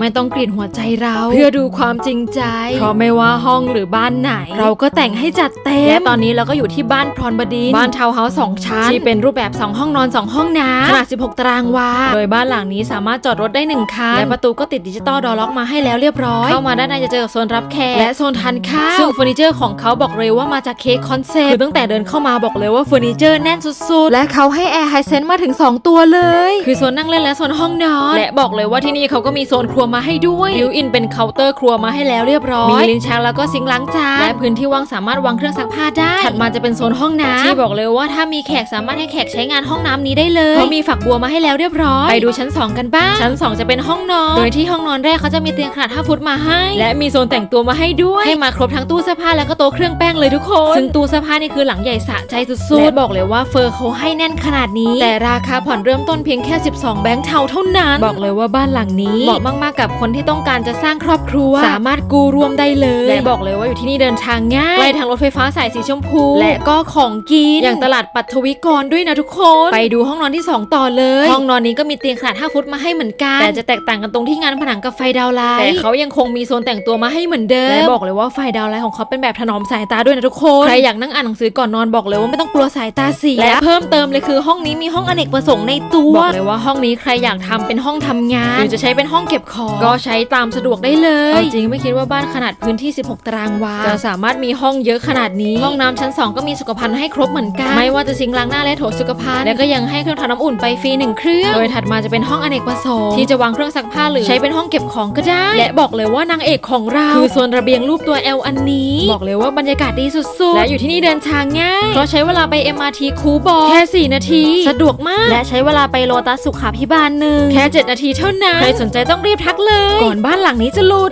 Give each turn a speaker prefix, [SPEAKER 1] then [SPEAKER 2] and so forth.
[SPEAKER 1] ไม่ต้องกรีดหัวใจเรา เพื่อดูความจริงใจ เพราะไม่ว่าห้องหรือบ้านไหน เราก็แต่งให้จัดเต็มและตอนนี้เราก็อยู่ที่บ้านพรบดินทร์บ้านทาวน์เฮาส์สองชั้นที่เป็นรูปแบบ 2 ห้องนอน 2 ห้องน้ำขนาด 16 ตารางวาโดยบ้านหลังนี้สามารถจอดรถได้1คันและประตูก็ติดดิจิตอลดอล็อกมาให้แล้วเรียบร้อย เข้ามาด้านในจะเจอกับโซนรับแขกและโซนทานข้าวซึ่งเฟอร์นิเจอร์ของเขาบอกเลยว่ามาจากเค้กคอนเซ็ปต์คือตั้งแต่เดินเข้ามาบอกเลยว่าเฟอร์นิเจอร์แน่นสุดๆและเขาให้แอร์ไฮเซนมาถึง 2 ตัวเลย คือโซนนั่งเล่นและโซนห้องนอนและบอกเลยว่าที่นี่เขาก็มีโซนครัวมาให้ด้วยบิวอินเป็นเคาน์เตอร์ครัวมาให้แล้วเรียบร้อย มีลิ้นชักแล้วก็ซิงค์ล้างจาน และพื้นที่ว่างสามารถวางเครื่องซักผ้าได้ ถัดมาจะเป็นโซนห้องน้ำที่บอกเลยว่าถ้ามีแขกสามารถให้แขกใช้งานห้องน้ำนี้ได้เลยเขามีฝักบัวมาให้แล้วเรียบร้อย ไปดูชั้น 2 กันบ้าง ชั้น 2 จะเป็นห้องนอน โดยที่ห้องนอนแรกเขาจะมีเตียงขนาด5ฟุตมาให้ และมีโซนแต่งตัวมาให้ด้วย ให้มาครบทั้งตู้เสื้อผ้าแล้วก็โต๊ะเครื่องแป้งเลยทุกคน ซึ่งตู้เสื้อผ้านี่คือหลังใหญ่สะใจสุดๆและบอกเลยว่าเฟอร์เขาให้แน่นขนาดนี้ แต่ราคาผ่อนเริ่มต้นเพียงแค่ 12 แบงค์เทาเท่านั้น บอกเลยว่าบ้านหลังนี้เหมาะมากๆกับคนที่ต้องการจะสร้างครอบครัว สามารถกู้รวมได้เลยและบอกเลยว่าอยู่ที่นี่เดินทางง่ายใกล้ทางรถไฟฟ้าสายสีชมพู และก็ของกินอย่างตลาดปัทวิกรด้วยนะทุกคน ไปดูห้องนอนที่ 2 ต่อเลย ห้องนอนนี้ก็มีเตียงขนาด 5 ฟุตมาให้เหมือนกัน แต่จะแตกต่างกันตรงที่งานผนังกับไฟดาวไลท์แต่เขายังคงมีโซนแต่งตัวมาให้เหมือนเดิมและบอกเลยว่าไฟดาวไลท์ของเขาเป็นแบบถนอมสายตาด้วยนะทุกคนใครอยากนั่งอ่านหนังสือก่อนนอนบอกเลยว่าไม่ต้องกลัวสายตาเสียและเพิ่มเติมเลยคือห้องนี้มีห้องอเนกประสงค์ในตัวบอกเลยว่าห้องนี้ใครอยากทำเป็นห้องทำงานหรือจะใช้เป็นห้องเก็บของก็ใช้ตามสะดวกได้เลยเอาจริงไม่คิดว่าบ้านขนาดพื้นที่ 16 ตารางวาจะสามารถมีห้องเยอะขนาดนี้ ห้องน้ำชั้น 2 ก็มีสุขภัณฑ์ให้ครบเหมือนกัน ไม่ว่าจะซิงค์ล้างหน้าและโถสุขภัณฑ์และก็ยังให้เครื่องทำน้ำอุ่นไปฟรีหนึ่งเครื่องโดยถัดมาจะเป็นห้องอเนกประสงค์ที่จะวางเครื่องซักผ้าหรือใช้เป็นห้องเก็บของก็ได้ และบอกเลยว่านางเอกของเราคือโซนระเบียงรูปตัว L อันนี้ บอกเลยว่าบรรยากาศดีสุดๆ และอยู่ที่นี่เดินทางง่ายเพราะใช้เวลาไป MRT คูบอแค่ 4 นาที สะดวกมาก และใช้เวลาไปโลตัสสุขาพิบาลหนึ่งแค่ 7 นาทีเท่านั้นใครสนใจต้องรีบทักเลย ก่อนบ้านหลังนี้จะหลุด